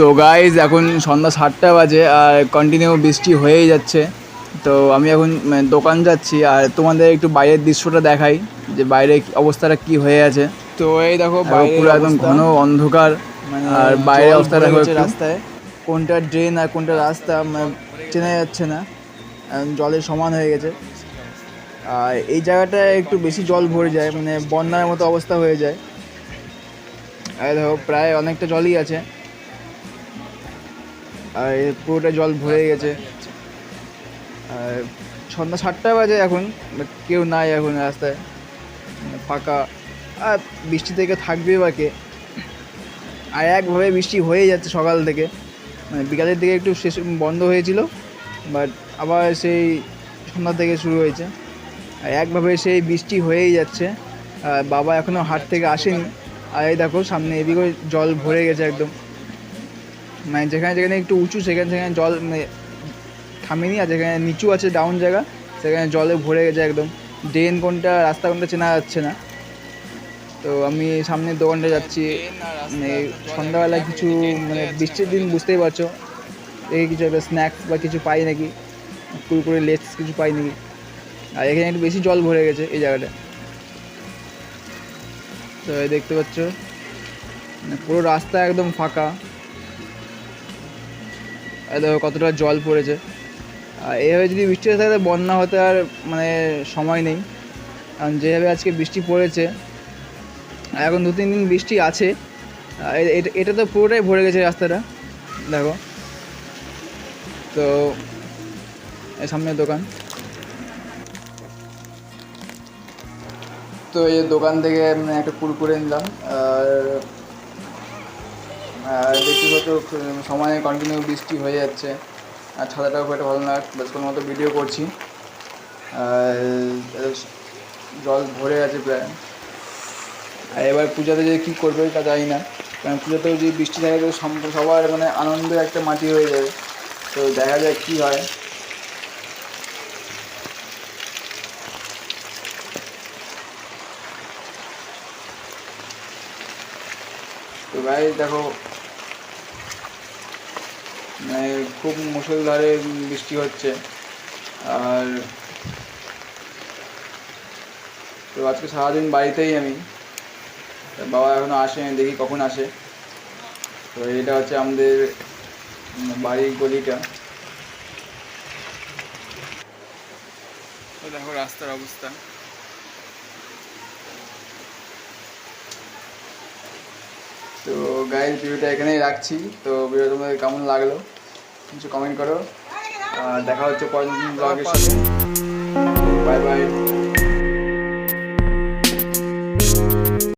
So guys এখন সন্ধ্যা সাতটা বাজে আর কন্টিনিউ বৃষ্টি হয়েই যাচ্ছে। তো আমি এখন মানে, দোকান যাচ্ছি আর তোমাদের একটু বাইরের দৃশ্যটা দেখাই যে বাইরে অবস্থাটা কি হয়ে আছে। তো এই দেখো বাইরে পুরো একদম ঘন অন্ধকার। মানে আর বাইরের জল অবস্থা দেখো রাস্তায়। কোনটা ড্রেন আর কোনটা রাস্তা মানে চেনা যাচ্ছে না। এখন জলের সমান হয়ে গেছে। আর এই জায়গাটায় একটু বেশি জল ভরে যায় মানে বন্যার মতো অবস্থা হয়ে যায়। আর দেখো প্রায় অনেকটা জলই আছে। আর পুরোটা জল ভরে গেছে। আর সন্ধ্যা সাতটা বাজে এখন কেউ নাই এখন রাস্তায়। মানে ফাঁকা। আর বৃষ্টি থেকে থাকবে বা কে? আর একভাবে বৃষ্টি হয়ে যাচ্ছে সকাল থেকে। মানে বিকালের দিকে একটু শেষ বন্ধ হয়েছিল বাট আবার সেই সন্ধ্যা থেকে শুরু হয়েছে। আর একভাবে সেই বৃষ্টি হয়েই যাচ্ছে। বাবা এখনও হাট থেকে আসেনি। আর এই দেখো, সামনে এদিকেও জল ভরে গেছে একদম। মানে যেখানে যেখানে একটু উঁচু, সেখানে সেখানে জল মানে থামেনি আর যেখানে নিচু আছে ডাউন জায়গা, সেখানে জলে ভরে গেছে একদম। ড্রেন কোনটা, রাস্তা কোনটা চেনা যাচ্ছে না। তো আমি সামনের দোকানটা যাচ্ছি। মানে সন্ধ্যাবেলা কিছু মানে বৃষ্টির দিন বুঝতেই পারছ। এই কিছু একটা স্ন্যাক্স বা কিছু পাই নাকি। কুরকুরে লেস কিছু পাই নাকি। আর এখানে একটু বেশি জল ভরে গেছে এই জায়গাটা। তো দেখতে পাচ্ছ। মানে পুরো রাস্তা একদম ফাঁকা। কতটা জল পড়েছে। আর এইভাবে যদি বৃষ্টি হতে থাকে বন্যা হতে আর মানে সময় নেই। কারণ যেভাবে আজকে বৃষ্টি পড়েছে এখন দু তিন দিন বৃষ্টি আছে এটা- তো পুরোটাই ভরে গেছে রাস্তাটা, দেখো। তো এই সামনের দোকান। তো এই দোকান থেকে একটা কুরকুরে নিলাম, আর দেখতে পাচ্ছ কন্টিনিউ বৃষ্টি হয়ে যাচ্ছে। আর ছাতাটাও খুব একটা ভালো না কোনো মতো ভিডিও করছি। জল ভরে আছে প্রায়। আর এবার পূজাতে যে কী করবে তা জানি না। কারণ পুজোতেও যদি বৃষ্টি থাকে, তো সবার মানে আনন্দের একটা মাটি হয়ে যাবে। তো দেখা যাক কী হয়। তো ভাই দেখো খুব মুসলধারে বৃষ্টি হচ্ছে। আর তো আজকে সারাদিন বাড়িতেই আমি। বাবা এখনও আসেনি, দেখি কখন আসে। তো এটা হচ্ছে আমাদের বাড়ির গলিটা। দেখো রাস্তার অবস্থা। তো গাইজ ভিডিওটা এখানেই রাখছি। তো ভিডিও তোমাদের কেমন লাগল, কিছু কমেন্ট করো। আর দেখা হচ্ছে পরের দিন ব্লগের সাথে। Bye bye